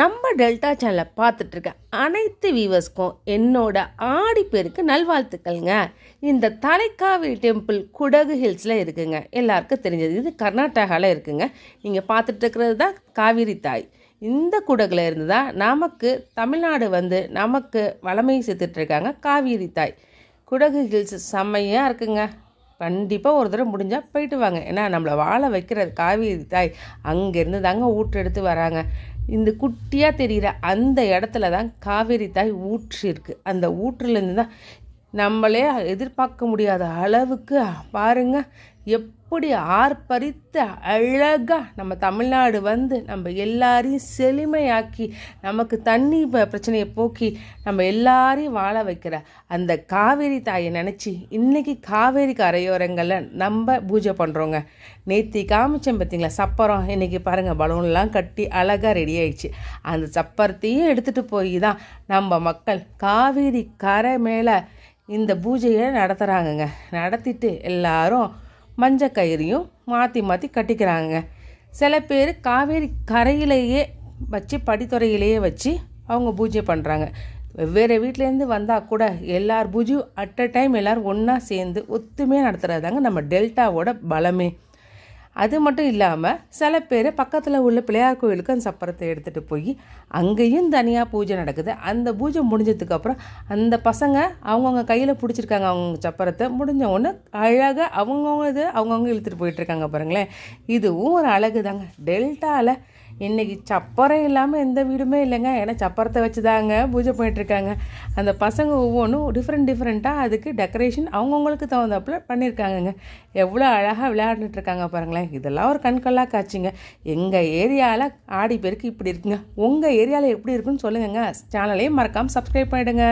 நம்ம டெல்டா சேனலை பார்த்துட்ருக்க அனைத்து வியூவர்ஸ்க்கும் என்னோட ஆடிப்பேருக்கு நல்வாழ்த்துக்கள்ங்க. இந்த தலைக்காவிரி டெம்பிள் குடகு ஹில்ஸில் இருக்குங்க. எல்லாருக்கும் தெரிஞ்சது. இது கர்நாடகாவில் இருக்குங்க. நீங்கள் பார்த்துட்ருக்கிறது தான் காவிரி தாய். இந்த குடகுல இருந்து தான் நமக்கு தமிழ்நாடு வந்து நமக்கு வளமை சேர்த்துட்ருக்காங்க காவிரி தாய். குடகு ஹில்ஸ் செம்மையாக இருக்குங்க. கண்டிப்பாக ஒரு தடவை முடிஞ்சால் போயிட்டு வாங்க. ஏன்னா நம்மளை வாழ வைக்கிறது காவிரி தாய் அங்கேருந்து தாங்க ஊற்றெடுத்து வராங்க. இந்த குட்டியாக தெரிகிற அந்த இடத்துல தான் காவேரி தாய் ஊற்று இருக்குது அந்த ஊற்றுலேருந்து தான் நம்மளே எதிர்பார்க்க முடியாத அளவுக்கு பாருங்க எப்படி ஆர்ப்பரித்து அழகாக நம்ம தமிழ்நாடு வந்து நம்ம எல்லாரையும் செழுமையாக்கி நமக்கு தண்ணி ப- பிரச்சனையை போக்கி நம்ம எல்லாரையும் வாழ வைக்கிற அந்த காவேரி தாயை நினச்சி இன்றைக்கி காவேரி கரையோரங்களில் நம்ம பூஜை பண்ணுறோங்க நேத்தி காமிச்சேன் பார்த்தீங்களா சப்பரம். இன்றைக்கி பாருங்கள் பலூன்லாம் கட்டி அழகாக ரெடி ஆயிடுச்சு. அந்த சப்பரத்தையும் எடுத்துகிட்டு போய் தான் நம்ம மக்கள் காவேரி கரை மேலே இந்த பூஜையை நடத்துகிறாங்கங்க நடத்திட்டு எல்லாரும் மஞ்சள் கயிறையும் மாற்றி மாற்றி கட்டிக்கிறாங்க சில பேர் காவேரி கரையிலேயே வச்சு படித்துறையிலேயே வச்சு அவங்க பூஜை பண்ணுறாங்க வெவ்வேறு வீட்டிலேருந்து வந்தால் கூட எல்லார் பூஜையும் அட் அ டைம் எல்லோரும் ஒன்றா சேர்ந்து ஒத்துமையாக நடத்துகிறதாங்க நம்ம டெல்டாவோட பலமே. அது மட்டும் இல்லாமல் சில பேர் பக்கத்தில் உள்ள பிள்ளையார் கோயிலுக்கு அந்த சப்பரத்தை எடுத்துகிட்டு போய் அங்கேயும் தனியாக பூஜை நடக்குது. அந்த பூஜை முடிஞ்சதுக்கப்புறம் அந்த பசங்க அவங்கவுங்க கையில் பிடிச்சிருக்காங்க அவங்க சப்பரத்தை. முடிஞ்ச உடனே அழகாக அவங்கவுங்க இது அவங்கவுங்க இழுத்துட்டு போயிட்டுருக்காங்க பாருங்களேன். இதுவும் ஒரு அழகு தாங்க டெல்டாவில் இன்றைக்கி சப்பரம் இல்லாமல் எந்த வீடுமே இல்லைங்க. ஏன்னா சப்பரத்தை வச்சு தாங்க பூஜை பண்ணிகிட்ருக்காங்க அந்த பசங்க ஒவ்வொன்றும் டிஃப்ரெண்ட் டிஃப்ரெண்ட்டாக அதுக்கு டெக்கரேஷன் அவங்கவுங்களுக்கு தகுந்தாப்புல பண்ணியிருக்காங்கங்க. எவ்வளோ அழகாக விளையாண்டுட்டு இருக்காங்க பாருங்களேன். இதெல்லாம் ஒரு கண்கொள்ளா காட்சிங்க. எங்கள் ஏரியாவில் ஆடி பேருக்கு இப்படி இருக்குங்க. உங்கள் ஏரியாவில் எப்படி இருக்குன்னு சொல்லுங்கங்க. சேனலையும் மறக்காமல் சப்ஸ்கிரைப் பண்ணிடுங்க.